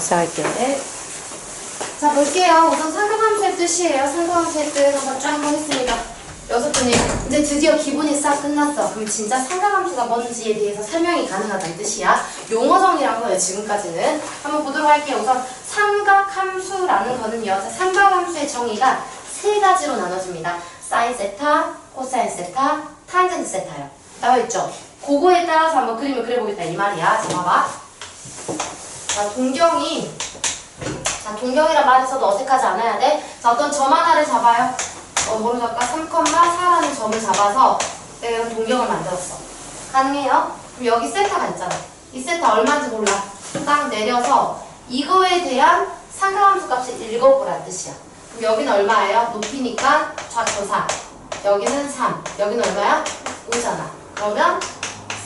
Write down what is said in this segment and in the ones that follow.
시작할게요. 네. 자, 볼게요. 우선 상가함수의 뜻이에요. 상가함수의 뜻 한번 쫙 보겠습니다. 여섯 분이 이제 드디어 기본이 싹 끝났어. 그럼 진짜 상가함수가 뭔지에 대해서 설명이 가능하다는 뜻이야. 용어 정리란 거예요, 지금까지는. 한번 보도록 할게요. 우선 삼각함수라는 거는요. 자, 삼각함수의 정의가 세 가지로 나눠집니다. 사인 세타, 코사인 세타, 탄젠트 세타요. 나와 있죠? 그거에 따라서 한번 그림을 그려보겠다 이 말이야. 자, 봐봐. 자, 동경이 자, 동경이란 말에서도 어색하지 않아야 돼. 자, 어떤 점 하나를 잡아요. 어, 뭐로 잡까? 3,4라는 점을 잡아서 내가 이런 동경을 만들었어. 가능해요? 그럼 여기 세타가 있잖아. 이 세타 얼마인지 몰라. 딱 내려서 이거에 대한 상가함수 값을 읽어보란 뜻이야. 그럼 여기는 얼마예요? 높이니까 좌표 4. 여기는 3. 여기는 얼마야? 5잖아. 그러면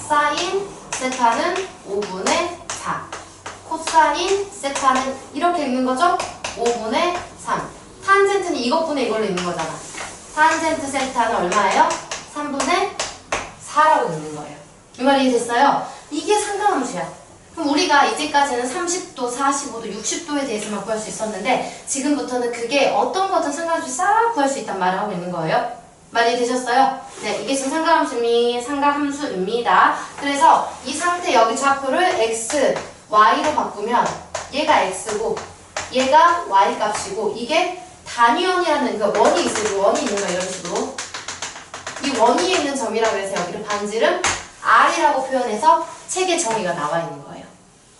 사인 세타는 5분의 4. 코사인 세타는 이렇게 읽는 거죠? 5분의 3. 탄젠트는 이것분의 이걸로 읽는 거잖아. 탄젠트 세타는 얼마예요? 3분의 4라고 읽는 거예요. 이 말이 됐어요? 이게 상관함수야. 그럼 우리가 이제까지는 30도, 45도, 60도에 대해서만 구할 수 있었는데 지금부터는 그게 어떤 거든 상관없이 싹 구할 수 있단 말을 하고 있는 거예요. 말이 되셨어요? 네, 이게 지금 상가함수미, 상가함수입니다. 그래서 이 상태 여기 좌표를 x, y로 바꾸면 얘가 x고 얘가 y 값이고 이게 단위원이라는 그 원이 있고 원이 있는 거 이런 식으로 이 원위에 있는 점이라고 해서 여기를 반지름 r이라고 표현해서 책의 정의가 나와 있는 거예요.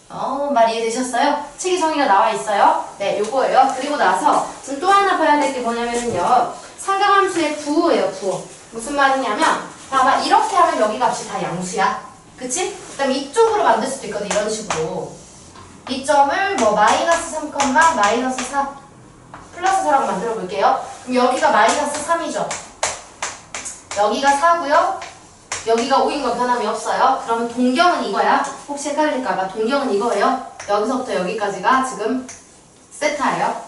어, 말 이해되셨어요? 책의 정의가 나와 있어요. 네, 요거예요. 그리고 나서 지금 또 하나 봐야 될 게 뭐냐면요. 상가함수의 부호예요, 부호. 무슨 말이냐면, 봐봐, 이렇게 하면 여기 값이 다 양수야. 그치? 그 다음에 이쪽으로 만들 수도 있거든, 이런 식으로. 이 점을 뭐, 마이너스 3, 마이너스 4, 플러스 4라고 만들어 볼게요. 그럼 여기가 마이너스 3이죠. 여기가 4고요. 여기가 5인 건 변함이 없어요. 그러면 동경은 이거야. 혹시 헷갈릴까봐 동경은 이거예요. 여기서부터 여기까지가 지금 세타예요.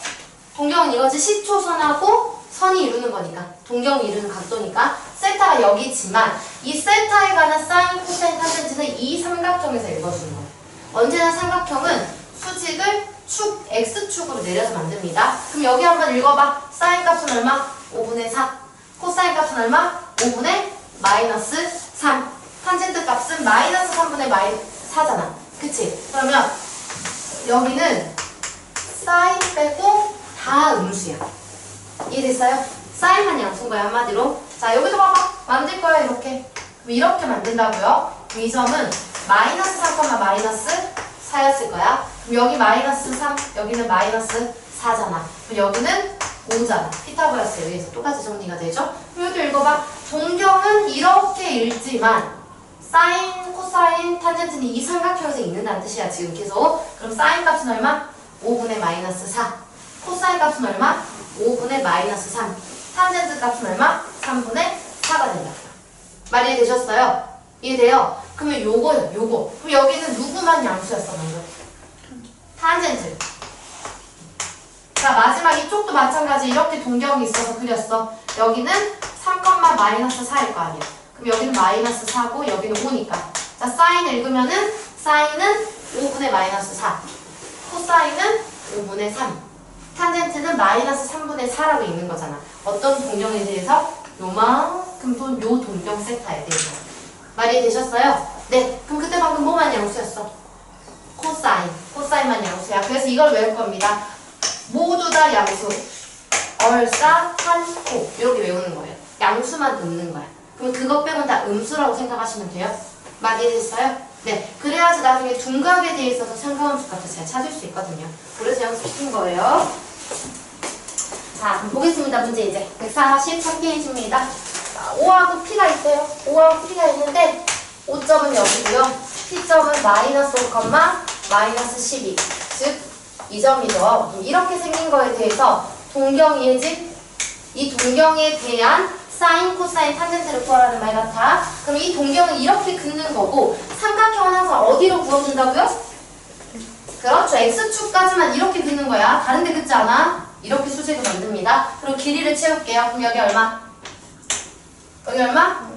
동경은 이거지 10초선하고 선이 이루는 거니까 동경이 이루는 각도니까 세타가 여기지만 이 세타에 관한 사인, 코사인, 탄젠트는 이 삼각형에서 읽어주는 거예요. 언제나 삼각형은 수직을 축, x축으로 내려서 만듭니다. 그럼 여기 한번 읽어봐. 사인 값은 얼마? 5분의 4. 코사인 값은 얼마? 5분의 마이너스 3. 탄젠트 값은 마이너스 3분의 마이 4잖아. 그치? 그러면 여기는 사인 빼고 다 음수야. 이해됐어요? 사인만 양수인 거야 한마디로. 자 여기도 봐봐. 만들 거야 이렇게. 그럼 이렇게 만든다고요? 그럼 이 점은 마이너스 3, 마이너스 4였을 거야. 그럼 여기 마이너스 3, 여기는 마이너스 4잖아. 그럼 여기는 5잖아. 피타고라스에 의해서 똑같이 정리가 되죠? 그럼 여기도 읽어봐. 동경은 이렇게 읽지만 사인, 코사인, 탄젠트는 이 삼각형에서 읽는다는 뜻이야 지금 계속. 그럼 사인 값은 얼마? 5분의 마이너스 4. 코사인 값은 얼마? 5분의 마이너스 3. 탄젠트 값은 얼마? 3분의 4가 된다고요. 말이 이해되셨어요? 이해돼요? 그러면 요거요, 요거. 그럼 여기는 누구만 양수였어, 방금? 탄젠트. 자, 마지막 이쪽도 마찬가지 이렇게 동경이 있어서 그렸어. 여기는 3, 마이너스 4일 거 아니야. 그럼 여기는 마이너스 4고 여기는 5니까. 자, 사인 읽으면은 사인은 5분의 마이너스 4. 코사인은 5분의 3. 탄젠트는 마이너스 3분의 4라고 읽는 거잖아. 어떤 동경에 대해서? 요만큼 돈, 요 동경 세타에 대해서. 말이 되셨어요? 네. 그럼 그때 방금 뭐만 양수였어? 코사인. 코사인만 양수야. 그래서 이걸 외울 겁니다. 모두 다 양수. 얼싸, 한, 코. 이렇게 외우는 거예요. 양수만 듣는 거야. 그럼 그것 빼곤 다 음수라고 생각하시면 돼요. 말이 됐어요? 네. 그래야지 나중에 둔각에 대해서도 상가함수 값을 잘 찾을 수 있거든요. 그래서 연습시킨 거예요. 자, 그럼 보겠습니다. 문제 이제. 143페이지입니다. 5하고 P가 있어요. 5하고 P가 있는데 5점은 여기고요. P점은 마이너스 5, 마이너스 12. 즉, 2점이죠. 이렇게 생긴 거에 대해서 동경이의 집, 이 동경에 대한 사인, 코사인, 탄젠트를 구하라는 말 같아. 그럼 이 동경은 이렇게 긋는 거고 삼각형은 항상 어디로 구워준다고요? 그렇죠. X축까지만 이렇게 긋는 거야. 다른데 긋지 않아? 이렇게 수직을 만듭니다. 그리고 길이를 채울게요. 그럼 여기 얼마? 여기 얼마?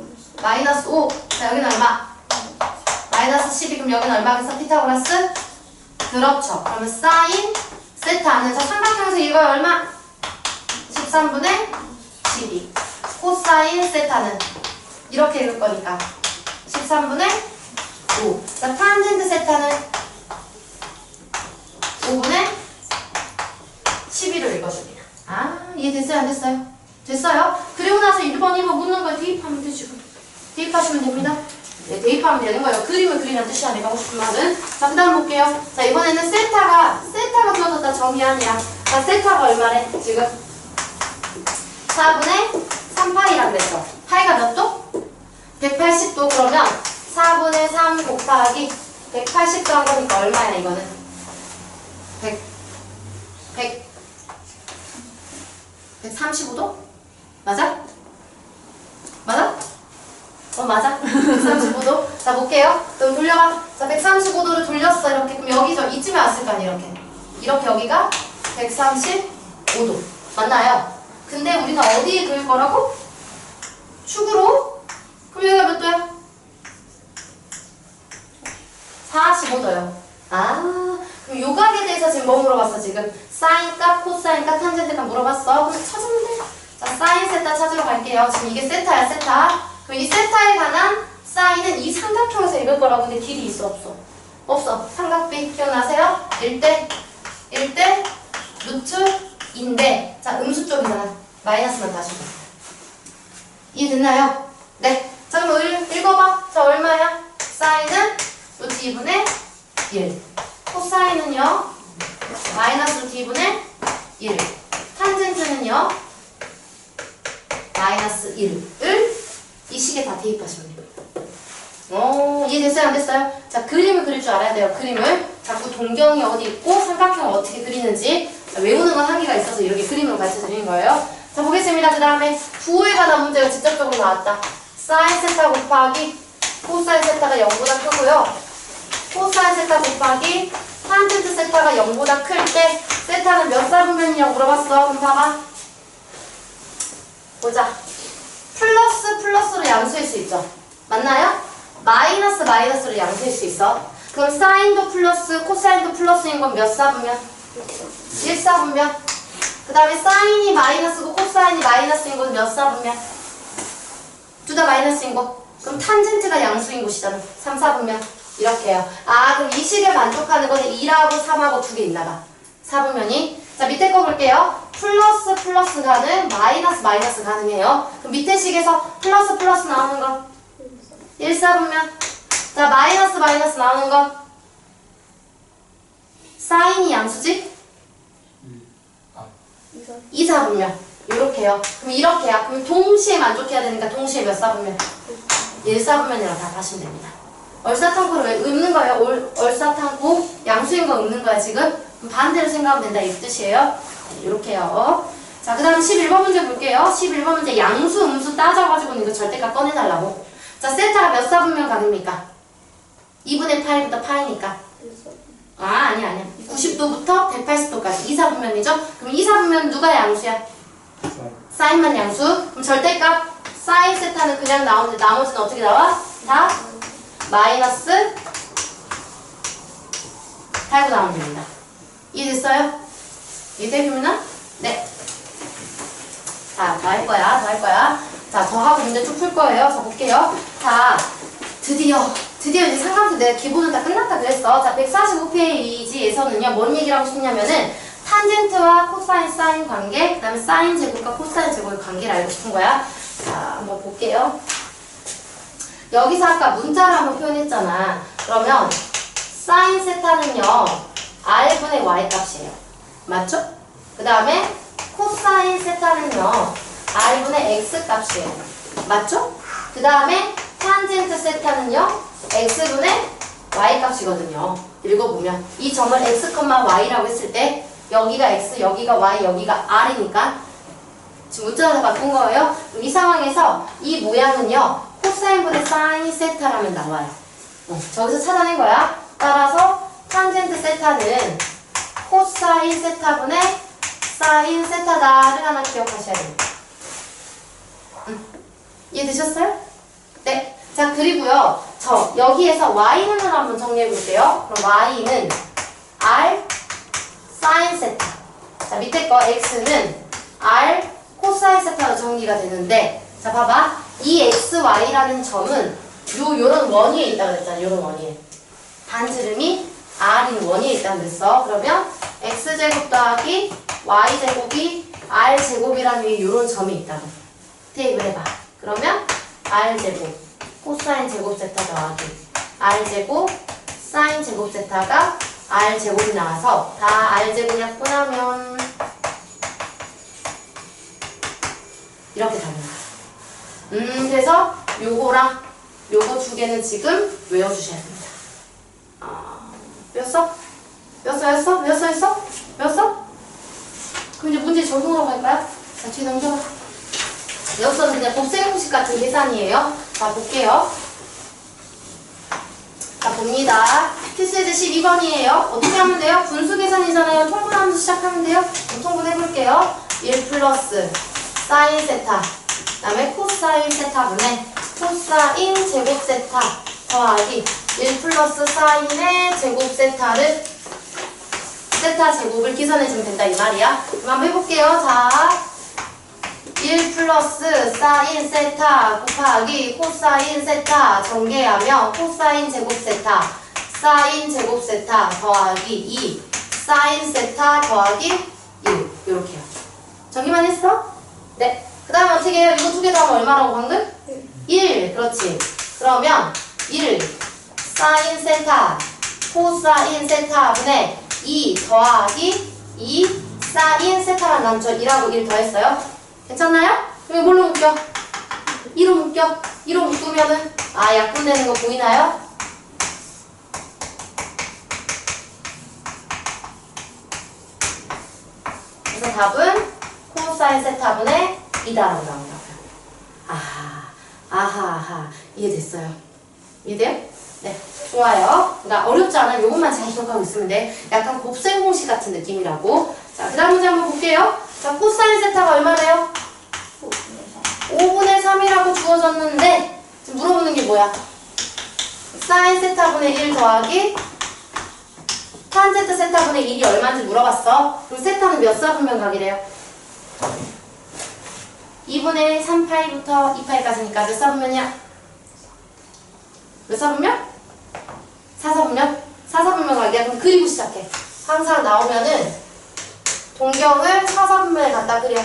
마이너스 5. 자, 여기는 얼마? 마이너스 12. 그럼 여기는 얼마겠어? 피타고라스? 그렇죠. 그러면 사인 세타 안에서 삼각형에서 이거 얼마? 13분의 12. 코사인 세타는 이렇게 읽을 거니까 13분의 5. 자, 탄젠트 세타는 5분의 12로 읽어줍니다. 아, 이해됐어요? 안 됐어요? 됐어요? 그리고 나서 1번, 2번 묻는 거 대입하면 되시고. 대입하시면 됩니다. 네, 대입하면 되는 거예요. 그림을 그리는 뜻이야. 내가 하고 싶은 말은. 자, 그 다음 볼게요. 자, 이번에는 세타가, 세타가 주어졌다. 점이 아니야. 자, 세타가 얼마래? 지금? 4분의 3파이라 그랬어. 파이가 몇 도? 180도. 그러면 4분의 3 곱하기 180도 한 거니까 얼마야, 이거는? 100, 100, 135도? 맞아? 맞아? 어 맞아? 135도? 자 볼게요. 그럼 돌려봐. 자 135도를 돌렸어. 이렇게. 그럼 여기서 이쯤에 왔을 거 아니야 이렇게. 이렇게 여기가 135도. 맞나요? 근데 우리가 어디에 그릴 거라고? 축으로? 그럼 여기가 몇 도야? 45도요. 아 그럼 요각에 대해서 지금 뭐 물어봤어 지금? 사인 값, 코사인 값, 탄젠트 값 물어봤어? 그럼 찾으면 돼자 사인 세타 찾으러 갈게요. 지금 이게 세타야 세타 이 세타에 관한 사인은 이 삼각형에서 읽을 거라고 근데 길이 있어 없어? 없어 삼각비 기억나세요? 1대 1대 루트 인데 자 음수 쪽이잖아 마이너스만 다시 이해됐나요? 네. 자 그럼 을, 읽어봐 자 얼마야? 사인은 루트 2분의 1 코사인은요 마이너스 루트 2분의 1 탄젠트는요 마이너스 1을 이 식에 다 대입하시면 돼요. 오, 이해됐어요? 안 됐어요? 자, 그림을 그릴 줄 알아야 돼요. 그림을. 자꾸 동경이 어디 있고 삼각형을 어떻게 그리는지 자, 외우는 건 한계가 있어서 이렇게 그림으로 가르쳐 드리는 거예요. 자, 보겠습니다. 그 다음에 부호에 관한 문제가 직접적으로 나왔다. 사인 세타 곱하기 코사인 세타가 0보다 크고요. 코사인 세타 곱하기 탄젠트 세타가 0보다 클 때 세타는 몇 사분면이냐고 물어봤어. 그럼 봐봐. 보자. 플러스 플러스로 양수일 수 있죠. 맞나요? 마이너스 마이너스로 양수일 수 있어. 그럼 사인도 플러스 코사인도 플러스인 건 몇 사분면? 1사분면. 그 다음에 사인이 마이너스고 코사인이 마이너스인 건 몇 사분면? 둘 다 마이너스인 거. 그럼 탄젠트가 양수인 곳이잖아. 3, 4분면. 이렇게 해요. 아 그럼 이 식에 만족하는 거는 2하고 3하고 두 개 있나 봐. 4분면이. 자 밑에 거 볼게요. 플러스 플러스 가능, 마이너스 마이너스 가능해요. 그럼 밑에 식에서 플러스 플러스 나오는 거 1, 4분면. 자 마이너스 마이너스 나오는 거 사인이 양수지? 2, 4분면. 이렇게요. 그럼 이렇게야. 그럼 동시에 만족해야 되니까 동시에 몇 사분면? 1, 4분면이라고 다 하시면 됩니다. 얼사탕고를 왜 읊는 거예요? 올, 얼사탕고 양수인 거 읊는 거야 지금? 그럼 반대로 생각하면 된다 이 뜻이에요. 이렇게요. 자, 그 다음 11번 문제 볼게요. 11번 문제 양수, 음수 따져가지고는 이거 절대값 꺼내달라고. 자, 세타가 몇 사분면 가능입니까? 2분의 8부터 파이니까. 아, 아니야, 아니야. 90도부터 180도까지 2사분면이죠? 그럼 2사분면 누가 양수야? 사인만 양수. 그럼 절대값 사인 세타는 그냥 나오는데 나머지는 어떻게 나와? 다 마이너스 8고 나오면 됩니다. 이해됐어요? 이해되면 네. 자, 더할 거야, 더할 거야. 자, 더 하고 문제 쭉 풀 거예요. 자, 볼게요. 자, 드디어, 드디어 이제 상관수 내 기본은 다 끝났다 그랬어. 자, 145페이지에서는요, 뭔 얘기를 하고 싶냐면은, 탄젠트와 코사인 사인 관계, 그 다음에 사인 제곱과 코사인 제곱의 관계를 알고 싶은 거야. 자, 한번 볼게요. 여기서 아까 문자를 한번 표현했잖아. 그러면, 사인 세타는요, r분의 y 값이에요. 맞죠? 그 다음에 코사인 세타는요 r분의 x 값이에요 맞죠? 그 다음에 탄젠트 세타는요 x분의 y 값이거든요 읽어보면 이 점을 x, y라고 했을 때 여기가 x, 여기가 y, 여기가 r이니까 지금 문자로 바꾼 거예요 그럼 이 상황에서 이 모양은요 코사인분의 사인 세타라면 나와요 어, 저기서 찾아낸 거야 따라서 탄젠트 세타는 코사인 세타분의 사인 세타다를 하나 기억하셔야 됩니다. 음. 이해되셨어요? 네. 자, 그리고요. 저 여기에서 y는을 한번 정리해 볼게요. 그럼 y는 R 사인 세타. 자, 밑에 거 x는 R 코사인 세타로 정리가 되는데 자, 봐봐. 이 xy라는 점은 요 요런 원위에 있다 그랬잖아. 요런 원위에. 반지름이 r인 원위에 있다 그랬어. 그러면 x제곱 더하기 y제곱이 r제곱이라는 요런 점이 있다고. 대입을 해봐. 그러면 r제곱 코사인 제곱 세타 더하기 r제곱 사인 제곱 세타가 r제곱이 나와서 다 r제곱 약분하면 이렇게 나와요. 음, 그래서 요거랑 요거 두 개는 지금 외워주셔야 됩니다. 아, 외웠어? 외웠어, 외웠어? 외웠어, 외웠어? 외웠어? 그럼 이제 문제 적용하러 갈까요? 자, 뒤에 넘겨봐. 여기서는 그냥 곱셈 공식 같은 계산이에요. 자, 볼게요. 자, 봅니다. 필수예제 12번이에요. 어떻게 하면 돼요? 분수 계산이잖아요. 통분하면서 시작하면 돼요. 그럼 통분 해볼게요. 1 플러스 사인 세타, 그 다음에 코사인 세타분의 코사인 제곱 세타 더하기 1 플러스 사인의 제곱 세타를 세타 제곱을 계산해주면 된다 이 말이야. 그럼 한번 해볼게요. 자, 1 플러스 사인 세타 곱하기 코사인 세타 전개하면 코사인 제곱 세타 사인 제곱 세타 더하기 2 사인 세타 더하기 1 이렇게요. 정리만 했어? 네. 그 다음에 어떻게 해요? 이거 두 개 다 하면 얼마라고 방금? 1 그렇지. 그러면 1 사인 세타 코사인 세타 분의 2 더하기 2 사인 세타만 남죠. 2하고 1 더했어요. 괜찮나요? 그럼 뭘로 묶여? 2로 묶여. 2로 묶으면은 아 약분되는 거 보이나요? 그래서 답은 코사인 세타분의 2다라고 나온다고요. 아하, 아하, 아하. 이해됐어요? 이해돼요? 네, 좋아요. 그러니까 어렵지 않아요. 요것만 잘 기억하고 있으면 돼. 약간 곱셈 공식 같은 느낌이라고. 자, 그 다음 문제 한번 볼게요. 자, 코사인 세타가 얼마래요? 5분의 3이라고 주어졌는데 지금 물어보는 게 뭐야? 사인 세타분의 1 더하기 탄젠트 세타분의 1이 얼마인지 물어봤어. 그럼 세타는 몇 사분면 각이래요? 2분의 3파이부터 2파이까지니까 몇 사분면이야? 몇 사분면? 4사분면? 4사분면 각이야. 그럼 그리고 시작해. 항상 나오면은 동경을 4사분면에 갖다 그려.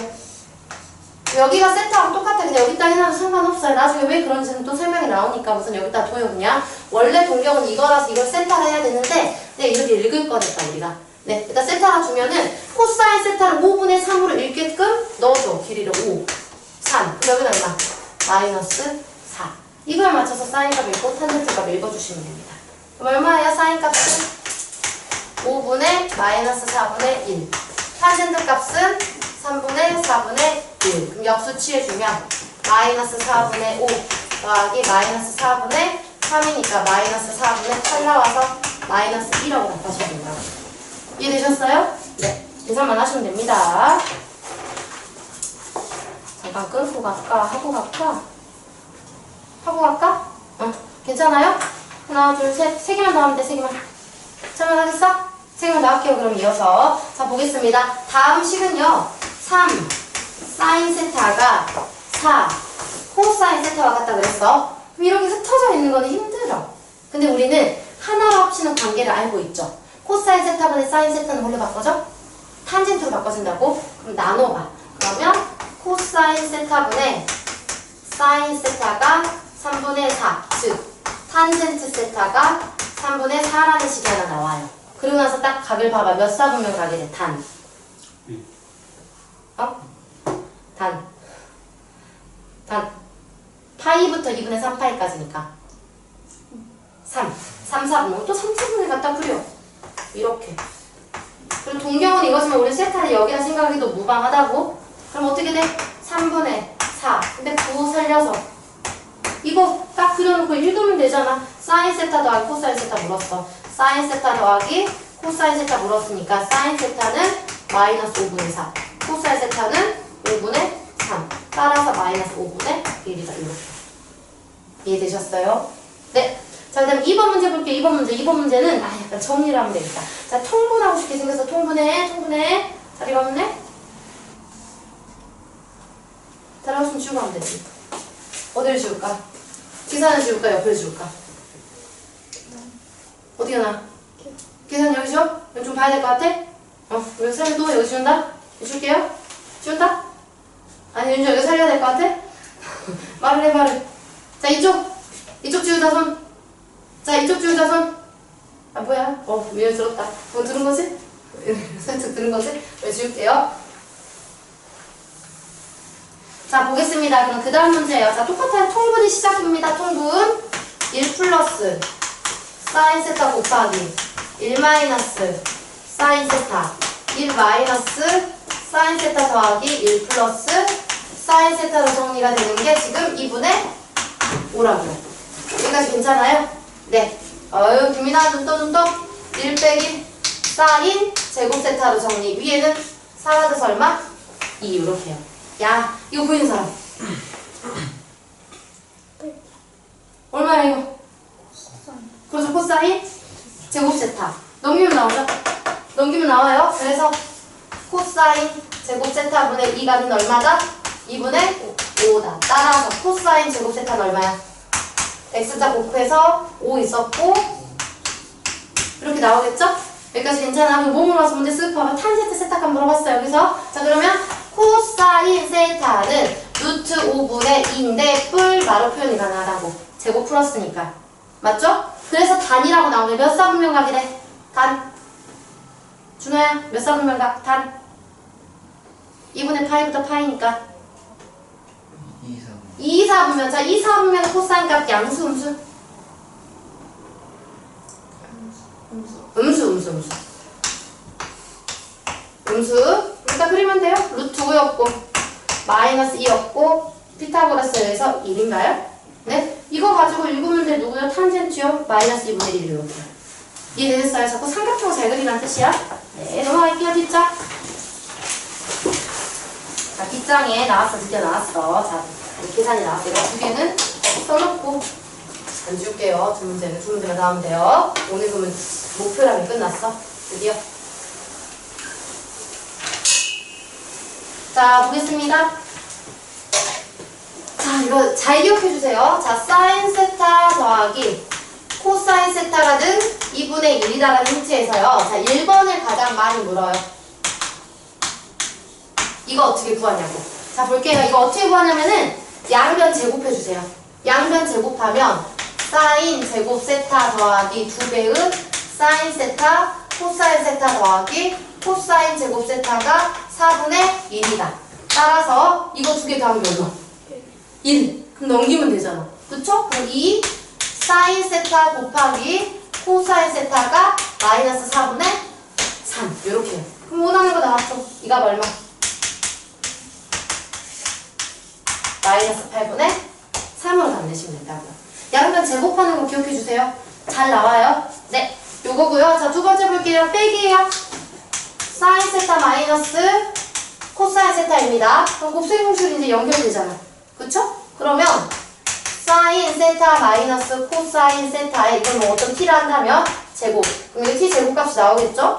여기가 세트하고 똑같아. 근데 여기다 해놔도 상관없어요. 나중에 왜 그런지는 또 설명이 나오니까 우선 여기다 그냥. 원래 동경은 이거라서 이걸 세타를 해야 되는데 네, 이렇게 읽을 거랬다 우리가. 네, 일단 세타가 주면은 코사인 세타를 5분의 3으로 읽게끔 넣어줘. 길이를 5, 3. 그럼 여기는 얼마? 마이너스 4. 이걸 맞춰서 사인 값 읽고 탄젠트 값 읽어주시면 됩니다. 그럼 얼마야 사인 값은? 5분의 마이너스 4분의 1. 탄젠트 값은 3분의 4분의 1. 그럼 역수 취해주면 마이너스 4분의 5 더하기 마이너스 4분의 3이니까 마이너스 4분의 8 나와서 마이너스 1라고 답하시면 된다고. 이해되셨어요? 네. 계산만 하시면 됩니다. 잠깐 끊고 갈까? 하고 갈까? 하고 갈까? 응. 괜찮아요? 하나, 둘, 셋. 세 개만 더 하면 돼, 세 개만. 설명하겠어? 세 개만 더 할게요, 그럼 이어서. 자, 보겠습니다. 다음 식은요. 3. 사인 세타가 4. 코사인 세타와 같다 그랬어. 그럼 이렇게 흩어져 있는 거는 힘들어. 근데 우리는 하나로 합치는 관계를 알고 있죠. 코사인 세타분의 사인 세타는 뭘로 바꿔줘? 탄젠트로 바꿔준다고? 그럼 나눠봐. 그러면 코사인 세타분의 사인 세타가 3분의 4. 즉, 탄젠트 세타가 3분의 4라는 식이 하나 나와요. 그러고 나서 딱 각을 봐봐. 몇 사분면 각이 돼? 단. 어? 단. 단. 파이부터 2분의 3파이까지니까. 3. 3, 4분면 또 3, 4분을 갖다 그려. 이렇게. 그리고 동경은 이것이면 우리 세타를 여기다 생각해도 무방하다고? 그럼 어떻게 돼? 3분의 4. 근데 9 살려서. 이거 딱 그려놓고 읽으면 되잖아. 사인 세타 더하기 코사인 세타 물었어. 사인 세타 더하기 코사인 세타 물었으니까 사인 세타는 마이너스 5분의 4. 코사인 세타는 5분의 3. 따라서 마이너스 5분의 1이다. 이렇게. 이해되셨어요? 네. 자, 그 다음 2번 문제 볼게요. 2번 문제. 2번 문제는, 아, 약간 정리를 하면 되겠다. 자, 통분하고 싶게 생겨서 통분해, 통분해. 자리가 없네? 없으면 지우고 하면 되지. 어디를 지울까? 계산을 지울까? 옆을 지울까? 어디가 나? 계산 여기 지워? 여기 좀 봐야 될 것 같아? 어, 여기 살려 또 여기 지운다? 여기 지울게요? 지운다? 아니, 윤주 여기 살려야 될 것 같아? 말을 해, 말을. 자, 이쪽. 이쪽 지우다 손. 자, 이쪽 지우다 손. 아, 뭐야? 어, 들었다. 뭐 들은 거지? 살짝 들은 거지? 여기 지울게요. 자, 보겠습니다. 그럼 그 다음 문제예요. 자, 똑같아요. 통분이 시작입니다. 통분. 1 플러스 사인 세타 곱하기 1 마이너스 사인 세타 1 마이너스 사인 세타 더하기 1 플러스 사인 세타로 정리가 되는 게 지금 2분의 5라고요. 여기까지 괜찮아요? 네. 어유 김이나 눈떠 눈떠 1 빼기 사인 제곱 세타로 정리 위에는 4가 돼서 얼마? 2 이렇게요. 야 이거 보이는 사람 얼마야 이거? 그래서 코사인 제곱 세타 넘기면 나오죠? 넘기면 나와요. 그래서 코사인 제곱 세타분의 2가는 얼마다? 2분의 5다. 따라서 코사인 제곱 세타는 얼마야? x자 곱해서 5 있었고 이렇게 나오겠죠? 여기까지 괜찮아. 그럼 몸을 와서 문제 쓱 봐봐. 탄세타 세타칸 물어봤어요. 여기서 자 그러면 코사인 세타는 루트 5분의 2인데 뿔 마로 표현이 가능하다고. 제곱 풀었으니까. 맞죠? 그래서 단이라고 나오는데 몇 사분면각이래? 단. 준호야, 몇 사분면각? 단. 2분의 파이부터 파이니까. 2, 3. 2, 4분면. 자, 2, 4분면 코사인 값 양수, 음수? 음수, 음수, 음수. 음수. 일단 그리면 돼요. 루트 5였고, 마이너스 2였고, 피타고라스에서 1인가요? 네? 이거 가지고 읽으면 돼. 누구요? 탄젠트요? 마이너스 2분의 1 이렇게. 이해되겠어요? 자꾸 삼각형 잘 그리라는 뜻이야? 네, 넘어갈게요, 뒷장. 자, 뒷장에 나왔어. 드디어 나왔어. 자, 이 계산이 나왔어 요. 두 개는 써놓고 안 지울게요. 두 문제는 두 문제만 다 하면 돼요. 오늘 그러면 목표량이 끝났어. 드디어. 자, 보겠습니다. 자, 이거 잘 기억해 주세요. 자, 사인 세타 더하기 코사인 세타라는 2분의 1이다라는 힌트에서요. 자, 1번을 가장 많이 물어요. 이거 어떻게 구하냐고. 자, 볼게요. 이거 어떻게 구하냐면은 양변 제곱해 주세요. 양변 제곱하면 사인 제곱 세타 더하기 2배의 사인 세타 코사인 세타 더하기 코사인 제곱 세타가 4분의 1이다. 따라서 이거 두 개 더하면 얼마? 1. 그럼 넘기면 되잖아. 그쵸? 그럼 2 사인 세타 곱하기 코사인 세타가 마이너스 4분의 3. 요렇게. 그럼 원하는 거 나왔죠? 이가 얼마? 마이너스 8분의 3으로 답내시면 된다고요. 양변 제곱하는 거 기억해 주세요. 잘 나와요? 네. 요거고요. 자, 두 번째 볼게요. 빼기예요. 사인 세타 마이너스 코사인 세타입니다. 그럼 곱셈 공식이 이제 연결되잖아. 그쵸? 그러면 사인 세타 마이너스 코사인 세타에 이걸 뭐 어떤 t를 한다면 제곱. 그럼 이게 t 제곱값이 나오겠죠?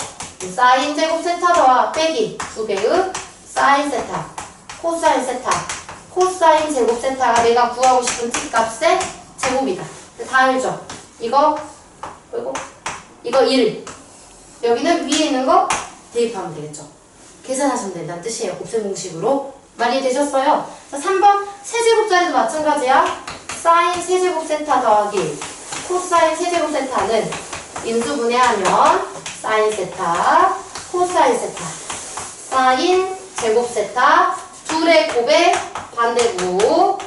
사인 제곱 세타 더하 빼기 두 배의 사인 세타 코사인 세타 코사인 제곱 세타가 내가 구하고 싶은 t 값의 제곱이다. 다 알죠? 이거 그리고 이거 1 여기는 위에 있는 거 대입하면 되겠죠. 계산하시면 된다는 뜻이에요. 곱셈 공식으로. 많이 되셨어요? 자, 3번 세제곱자리도 마찬가지야. 사인 세제곱 세타 더하기 코사인 세제곱 세타는 인수 분해하면 사인 세타, 코사인 세타, 사인 제곱 세타 둘의 곱의 반대곱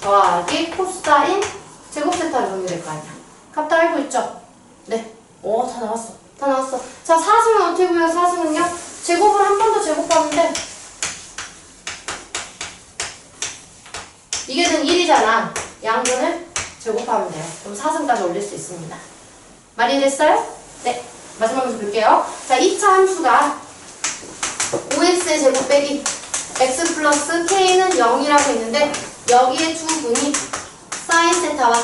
더하기 코사인 제곱 세타로 정리될 거 아니야. 값 다 알고 있죠? 네. 오, 다 나왔어. 다 나왔어. 보면 사승은요? 제곱을 한번더 제곱하는데 이게 는 1이잖아. 양변을 제곱하면 돼요. 그럼 사승까지 올릴 수 있습니다. 말이 됐어요? 네. 마지막 문제 볼게요. 자, 2차 함수가 5x의 제곱 빼기 x 플러스 k는 0이라고 있는데 여기에 두 분이 사인 세타와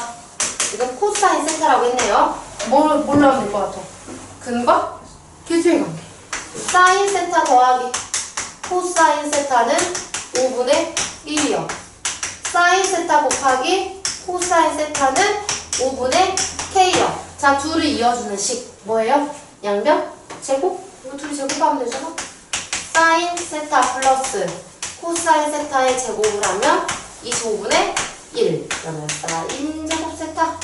지금 코사인 세타라고 했네요. 뭘, 뭘로 하면 될 것 같아? 근거? 계수의 관계. 사인 세타 더하기 코사인 세타는 5분의 1이요. 사인 세타 곱하기 코사인 세타는 5분의 k요. 자, 둘을 이어주는 식. 뭐예요? 양변? 제곱? 이거 둘이 제곱하면 되잖아. 사인 세타 플러스 코사인 세타의 제곱을 하면 25분의 1. 그러면 사인 제곱 세타,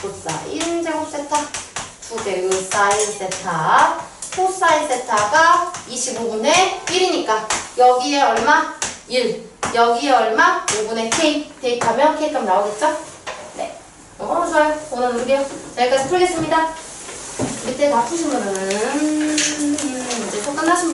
코사인 제곱 세타, 두 개의 사인 세타, 코사인 세타가 25분의 1이니까 여기에 얼마? 1. 여기에 얼마? 5분의 k. 대입하면 k 값 나오겠죠? 네. 어, 좋아요. 오늘 우리요. 자, 여기까지 풀겠습니다. 밑에 다 푸시면은